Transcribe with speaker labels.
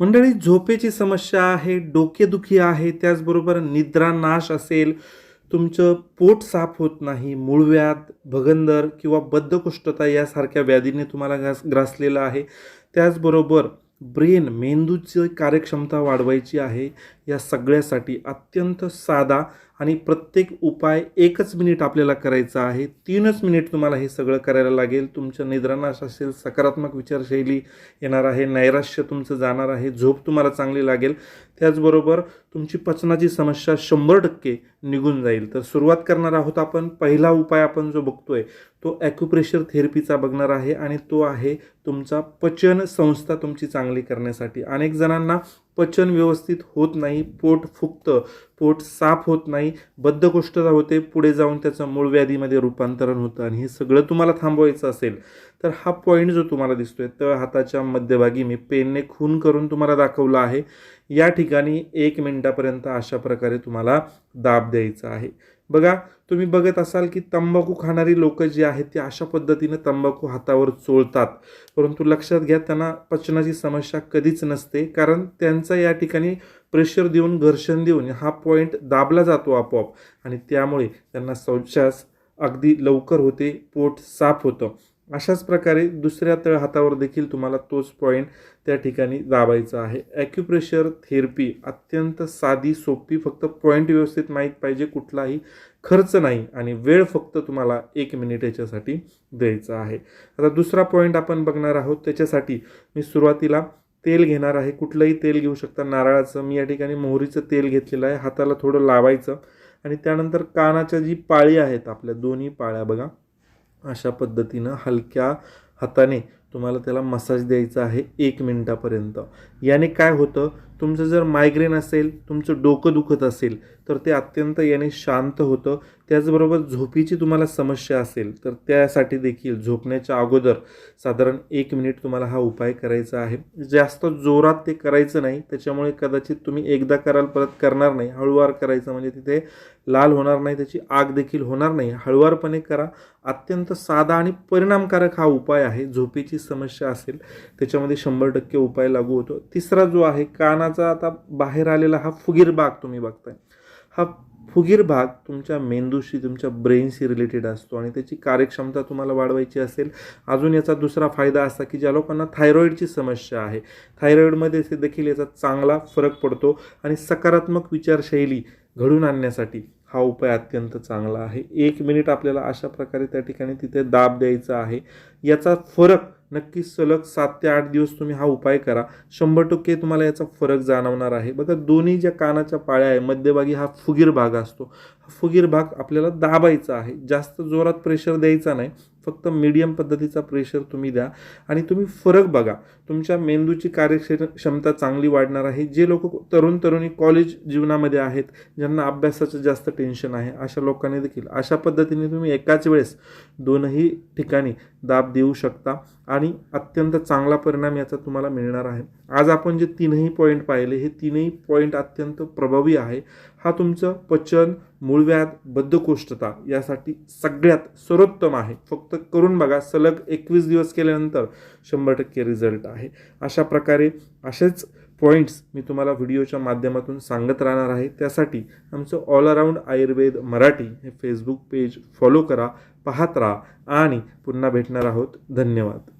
Speaker 1: मंडळी झोपेची समस्या आहे डोकेदुखी आहे त्याचबरोबर निद्रानाश असेल तुमचं पोट साफ होत नाही मूळव्याध भगंदर किंवा बद्धकुष्ठता यासारख्या व्याधीने तुम्हाला ग्रास ग्रासलेलं आहे. त्याचबरोबर ब्रेन मेंदूची कार्यक्षमता वाढवायची आहे. या सगळ्यासाठी अत्यंत साधा आणि प्रत्येक उपाय एकच मिनिट आपल्याला करायचा आहे. तीनच मिनिट तुम्हाला हे सगळं करायला लागेल. तुमचं निद्रानाश असेल सकारात्मक विचारशैली येणार आहे नैराश्य तुमचं जाणार आहे झोप तुम्हाला चांगली लागेल. त्याचबरोबर तुमची पचनाची समस्या शंभर टक्के निघून जाईल. तर सुरुवात करणार आहोत आपण. पहिला उपाय आपण जो बघतोय तो ॲक्युप्रेशर थेरपीचा बघणार आहे आणि तो आहे तुमचा पचन संस्था तुमची चांगली करण्यासाठी. अनेक जणांना पचन व्यवस्थित होत नाही पोट फुगतं पोट साफ होत नाही बद्धकोष्ठता होते पुढे जाऊन त्याचं मूळ व्याधीमध्ये रूपांतरण होतं आणि हे सगळं तुम्हाला थांबवायचं असेल तर हा पॉईंट जो तुम्हाला दिसतोय तळ हाताच्या मध्यभागी मी पेनने खून करून तुम्हाला दाखवला आहे. या ठिकाणी एक मिनटापर्यंत अशा प्रकारे तुम्हाला दाब द्यायचा आहे. बघा तुम्ही बघत असाल की तंबाखू खाणारी लोक जी आहेत ती अशा पद्धतीनं तंबाखू हातावर चोळतात. परंतु लक्षात घ्या त्यांना पचनाची समस्या कधीच नसते कारण त्यांचा या ठिकाणी प्रेशर देऊन घर्षण देऊन हा पॉईंट दाबला जातो आपोआप. आणि त्यामुळे त्यांना शौचास अगदी लवकर होते पोट साफ होतं. अशाच प्रकारे दुसऱ्या तळ हातावर देखील तुम्हाला तोच पॉईंट त्या ठिकाणी दाबायचा आहे. ॲक्युप्रेशर थेरपी अत्यंत साधी सोपी फक्त पॉईंट व्यवस्थित माहीत पाहिजे कुठलाही खर्च नाही आणि वेळ फक्त तुम्हाला एक मिनिट याच्यासाठी द्यायचा आहे. आता दुसरा पॉईंट आपण बघणार आहोत त्याच्यासाठी मी सुरुवातीला तेल घेणार आहे. कुठलंही तेल घेऊ शकता. नारळाचं मी या ठिकाणी मोहरीचं तेल घेतलेलं आहे. हाताला थोडं लावायचं आणि त्यानंतर कानाच्या जी पाळी आहेत आपल्या दोन्ही पाळ्या बघा. अशा पद्धतीनं हलक्या हाताने तुम्हाला त्याला मसाज द्यायचा आहे एक मिनटापर्यंत. याने काय होतं? तुमचं जर मायग्रेन असेल तुमचं डोकं दुखत असेल तर ते अत्यंत याने शांत होतं. त्याचबरोबर झोपीची तुम्हाला समस्या असेल तर त्यासाठी देखील झोपण्याच्या अगोदर साधारण एक मिनिट तुम्हाला हा उपाय करायचा आहे. जास्त जोरात ते करायचं नाही त्याच्यामुळे कदाचित तुम्ही एकदा कराल परत करणार नाही. हळूवार करायचं म्हणजे तिथे लाल होणार नाही त्याची आग देखील होणार नाही. हळुवारपणे करा. अत्यंत साधा आणि परिणामकारक हा उपाय आहे. झोपेची समस्या असेल त्याच्यामध्ये शंभर टक्के उपाय लागू होतो. तिसरा जो आहे काना कानाचा आता बाहेर आलेला हा फुगीर भाग तुम्ही बघताय. हा फुगीर भाग तुमच्या मेंदूशी तुमच्या ब्रेनशी रिलेटेड असतो आणि त्याची कार्यक्षमता तुम्हाला वाढवायची असेल. अजून याचा दुसरा फायदा असा की ज्या लोकांना थायरॉईडची समस्या आहे थायरॉईडमध्ये देखील याचा चांगला फरक पडतो आणि सकारात्मक विचारशैली घडून आणण्यासाठी हा उपाय अत्यंत चांगला आहे. एक मिनिट आपल्याला अशा प्रकारे त्या ठिकाणी तिथे दाब द्यायचा आहे. याचा फरक नक्की सलग सात ते आठ दिवस तुम्ही हा उपाय करा. शंभर टक्के तुम्हाला याचा फरक जाणवणार आहे. बघा दोन्ही ज्या कानाच्या पाळ्या आहे मध्यभागी हा फुगीर भाग असतो. हा फुगीर भाग आपल्याला दाबायचा आहे. जास्त जोरात प्रेशर द्यायचा नाही. फक्त मीडियम पद्धतीचा प्रेशर तुम्ही द्या. आणि तुम्ही फरक बघा. तुमच्या मेंदूची कार्यक्षम क्षमता चांगली वाढणार आहे. जे लोक तरुण तरुणी कॉलेज जीवनामध्ये आहेत ज्यांना अभ्यासाचं जास्त टेन्शन आहे अशा लोकांनी देखील अशा पद्धतीने तुम्ही एकाच वेळेस दोनही ठिकाणी दाब देऊ शकता. आणि अत्यंत चांगला परिणाम याचा तुम्हाला मिळणार आहे. आज आपण जे तीनही पॉईंट पाहिले हे तीनही पॉईंट अत्यंत प्रभावी आहे. हा तुमचं पचन मूळव्याध बद्धकोष्ठता यासाठी सगळ्यात सर्वोत्तम आहे. फक्त करून बघा सलग एकवीस दिवस केल्यानंतर शंभर टक्के रिझल्ट आहे. अशा प्रकारे असेच पॉईंट्स मी तुम्हाला व्हिडिओच्या माध्यमातून सांगत राहणार आहे. त्यासाठी आमचं ऑल अराऊंड आयुर्वेद मराठी हे फेसबुक पेज फॉलो करा पाहत राहा आणि पुन्हा भेटणार आहोत. धन्यवाद.